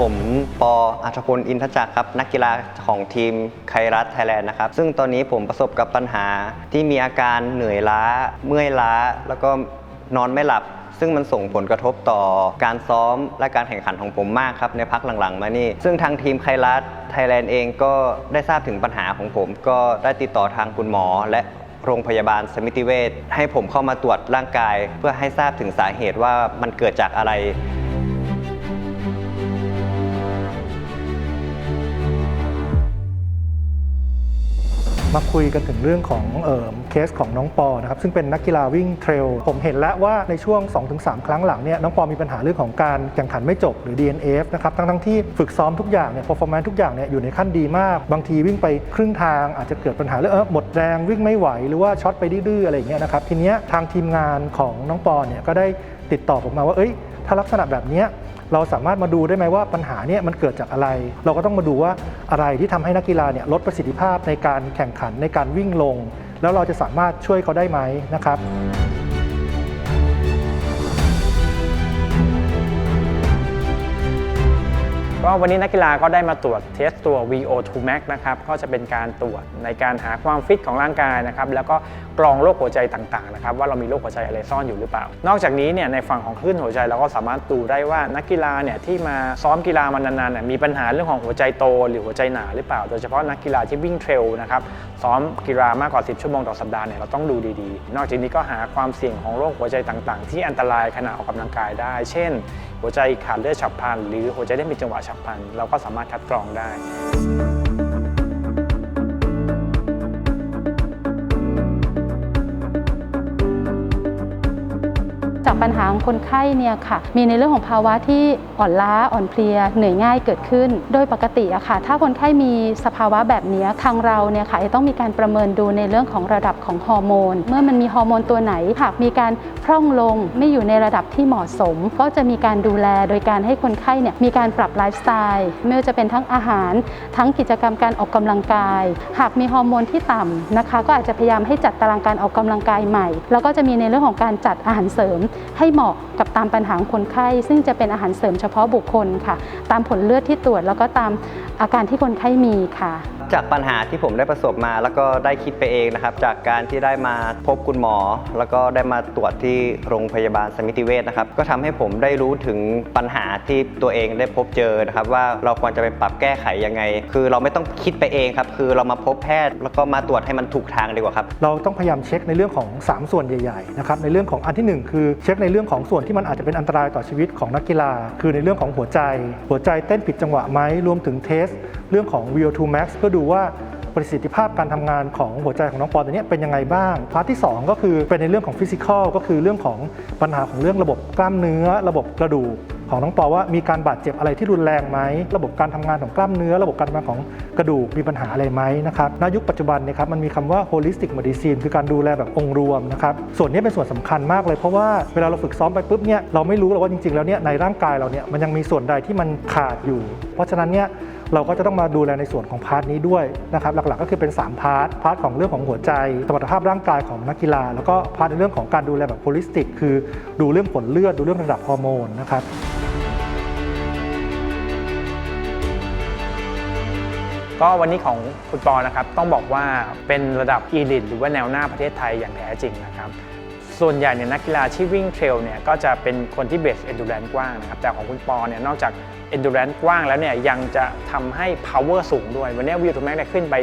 ผมปออัธพลอินทจักรครับ นักกีฬาของทีมไครัตไทยแลนด์นะครับ ซึ่งตอนนี้ผมประสบกับปัญหาที่มีอาการเหนื่อยล้า เมื่อยล้า แล้วก็นอนไม่หลับ ซึ่งมันส่งผลกระทบต่อการซ้อมและการแข่งขันของผมมากครับ ในพักหลังๆ มานี่ ซึ่งทางทีมไครัตไทยแลนด์เองก็ได้ทราบถึงปัญหาของผม ก็ได้ติดต่อทางคุณหมอและโรงพยาบาลสมิติเวชให้ผมเข้ามาตรวจร่างกาย เพื่อให้ทราบถึงสาเหตุว่ามันเกิดจากอะไร มาคุยกันถึงเรื่องของเออเคสของน้องปอนะครับซึ่งเป็นนักกีฬาวิ่งเทรล ผมเห็นแล้วว่าในช่วง 2-3 ครั้งหลังเนี่ยน้องปอมีปัญหาเรื่องของการแข่งขันไม่จบหรือ DNF นะครับทั้งทั้งๆที่ฝึกซ้อมทุกอย่างเนี่ย performance ทุกอย่างเนี่ยอยู่ในขั้นดีมาก บางทีวิ่งไปครึ่งทางอาจจะเกิดปัญหาเรื่องเออหมดแรงวิ่งไม่ไหวหรือว่าช็อตไปดื้อๆอะไรอย่างเงี้ยนะครับทีเนี้ยทางทีมงานของน้องปอเนี่ยก็ได้ติดต่อผมมาว่าเอ้ยถ้าลักษณะแบบเนี้ย เราสามารถมาดูได้ไหมว่าปัญหาเนี่ยมันเกิดจากอะไร เราก็ต้องมาดูว่าอะไรที่ทำให้นักกีฬาเนี่ยลดประสิทธิภาพในการแข่งขันในการวิ่งลง แล้วเราจะสามารถช่วยเขาได้ไหมนะครับ ก็วันนี้นักกีฬาก็ได้มาตรวจเทสตัว VO2 max นะครับก็จะเป็นการตรวจในการหาความฟิตของร่างกายนะครับแล้วก็กรองโรคหัวใจต่างๆนะครับว่าเรามีโรคหัวใจอะไรซ่อนอยู่หรือเปล่า นอกจากนี้เนี่ยในฝั่งของคลื่นหัวใจเราก็สามารถดูได้ว่านักกีฬาเนี่ยที่มาซ้อมกีฬามานานๆเนี่ยมีปัญหาเรื่องของหัวใจโต หรือหัวใจหนาหรือเปล่า โดยเฉพาะนักกีฬาที่วิ่งเทรลนะครับซ้อมกีฬามากกว่า 10 ชั่วโมงต่อสัปดาห์เนี่ยเราต้องดูดีๆ นอกจากนี้ก็หาความเสี่ยงของโรคหัวใจต่างๆ ที่อันตรายขณะออกกำลังกายได้ เช่น หัวใจขาดเลือดฉับพลัน หรือหัวใจได้มีจังหวะฉับพัน เราก็สามารถคัดกรองได้ ปัญหาของคนไข้เนี่ยค่ะมีในเรื่องของภาวะที่อ่อนล้าอ่อนเพลียเหนื่อยง่ายเกิดขึ้น โดยปกติอะค่ะ ถ้าคนไข้มีสภาวะแบบนี้ทางเราเนี่ยค่ะจะต้องมีการประเมินดูในเรื่องของระดับของฮอร์โมน เมื่อมันมีฮอร์โมนตัวไหนหากมีการพร่องลงไม่อยู่ในระดับที่เหมาะสม ก็จะมีการดูแลโดยการให้คนไข้เนี่ยมีการปรับไลฟ์สไตล์ไม่ว่าจะเป็นทั้งอาหาร ทั้งกิจกรรมการออกกำลังกาย หากมีฮอร์โมนที่ต่ำนะคะ ก็อาจจะพยายามให้จัดตารางการออกกำลังกายใหม่ แล้วก็จะมีในเรื่องของการจัดอาหารเสริมให้เหมาะกับตามปัญหาของคนไข้ ซึ่งจะเป็นอาหารเสริมเฉพาะบุคคลค่ะ ตามผลเลือดที่ตรวจแล้วก็ตามอาการที่คนไข้มีค่ะ จากปัญหาที่ผมได้ประสบมา แล้วก็ได้คิดไปเองนะครับ จากการที่ได้มาพบคุณหมอ แล้วก็ได้มาตรวจที่โรงพยาบาลสมิติเวชนะครับ ก็ทำให้ผมได้รู้ถึงปัญหาที่ตัวเองได้พบเจอนะครับ ว่าเราควรจะไปปรับแก้ไขยังไง คือเราไม่ต้องคิดไปเองครับ คือเรามาพบแพทย์ แล้วก็มาตรวจให้มันถูกทางดีกว่าครับ เราต้องพยายามเช็คในเรื่องของ 3 ส่วนใหญ่ๆนะครับในเรื่องของอันที่หนึ่งคือเช็คในเรื่องของส่วนที่มันอาจจะเป็นอันตรายต่อชีวิตของนักกีฬา คือในเรื่องของหัวใจ หัวใจเต้นผิดจังหวะไหมรวมถึงเทส เรื่องของ VO2 max เพื่อดูว่าประสิทธิภาพการทำงานของหัวใจของน้องปอนตัวเนี้ยเป็นยังไงบ้าง พาร์ทที่ 2 ก็คือเป็นในเรื่องของฟิสิกอลก็คือเรื่องของปัญหาของเรื่องระบบกล้ามเนื้อ ระบบกระดูกของน้องปอว่ามีการบาดเจ็บอะไรที่รุนแรงไหมระบบการทำงานของกล้ามเนื้อ ระบบการทำงานของกระดูกมีปัญหาอะไรไหมนะครับณยุคปัจจุบันเนะครับมันมีคำว่า holistic medicine คือการดูแลแบบองค์รวมนะครับส่วนนี้เป็นส่วนสำคัญมากเลยเพราะว่าเวลาเราฝึกซ้อมไปปุ๊บเนี่ยเราไม่รู้หรอกว่าจริงๆแล้วเนี่ยในร่างกายเราเนี่ยมันยังมีส่วนใดที่มันขาดอยู่ เพราะฉะนั้นเนี่ย เราก็จะต้องมาดูแลในส่วนของพาร์ทนี้ด้วยนะครับหลักๆก็คือเป็น 3 พาร์ทพาร์ทของเรื่องของหัวใจสมรรถภาพร่างกายของนักกีฬา แล้วก็พาร์ทในเรื่องของการดูแลแบบ holistic คือดูเรื่องผลเลือดดูเรื่องระดับฮอร์โมนนะครับก็วันนี้ของคุณปอนะครับต้องบอกว่าเป็นระดับอีลิทหรือว่าแนวหน้าประเทศไทยอย่างแท้จริงนะครับ ส่วนใหญ่เนี่ยนักกีฬาที่วิ่งเทรลเนี่ยก็จะเป็นคนที่เบสเอนดูแรนกว้างนะครับแต่ของคุณปอเนี่ยนอกจากเอนดูแรนกว้างแล้วเนี่ยยังจะทำให้ power สูงด้วย วันนี้วิวทูแม็กได้ขึ้นไป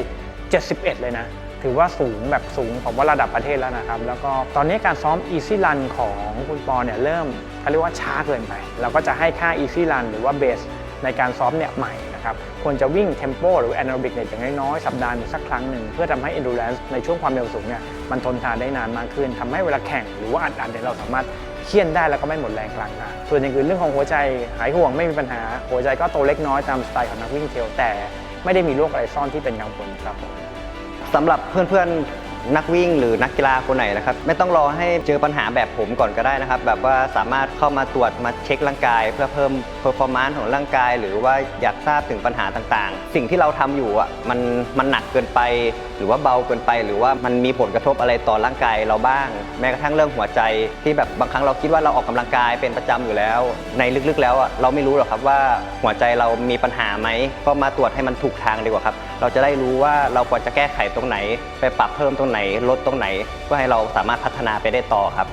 71 เลยนะ ถือว่าสูงแบบสูงผมว่าระดับประเทศแล้วนะครับ แล้วก็ตอนนี้การซ้อม Easy Run ของคุณปอเนี่ยเริ่มเขาเรียกว่าช้าเกินไป เราก็จะให้ค่า Easy Run หรือว่าเบสในการซ้อมเนี่ยใหม่ นะครับควรจะวิ่งเทมโปหรือแอนโรบิกเนี่ยอย่างน้อยๆสัปดาห์หนึงสักครั้งหนึ่งเพื่อทำให้ endurance ในช่วงความเร็วสูงเนี่ยมันทนทานได้นานมากขึ้นทำให้เวลาแข่งหรือว่าอัดอัดเนี่ยเราสามารถเคี่ยนได้แล้วก็ไม่หมดแรงกลางทางส่วนอย่างอื่นเรื่องของหัวใจหายห่วงไม่มีปัญหา หัวใจก็โตเล็กน้อยตามสไตล์ของนักวิ่งเทรลแต่ไม่ได้มีโรคอะไรซ่อนที่เป็นกังวลครับผมสำหรับเพื่อนๆ นักวิ่งหรือนักกีฬาคนไหนนะครับไม่ต้องรอให้เจอปัญหาแบบผมก่อนก็ได้นะครับ แบบว่าสามารถเข้ามาตรวจมาเช็คร่างกาย เพื่อเพิ่มเพอร์ฟอร์มานซ์ของร่างกาย หรือว่าอยากทราบถึงปัญหาต่างๆ สิ่งที่เราทำอยู่อะมันมันหนักเกินไป หรือว่าเบาเกินไป หรือว่ามันมีผลกระทบอะไรต่อร่างกายเราบ้าง แม้กระทั่งเรื่องหัวใจ ที่แบบบางครั้งเราคิดว่าเราออกกำลังกายเป็นประจำอยู่แล้ว ในลึกๆ แล้วเราไม่รู้หรอกครับว่าหัวใจเรามีปัญหาไหมก็มาตรวจให้มันถูกทางดีกว่าครับ เราจะได้รู้ว่าเราควรจะแก้ไขตรงไหน ไปปรับเพิ่มตรงไหนลดตรงไหนเพื่อให้เราสามารถพัฒนาไปได้ต่อครับ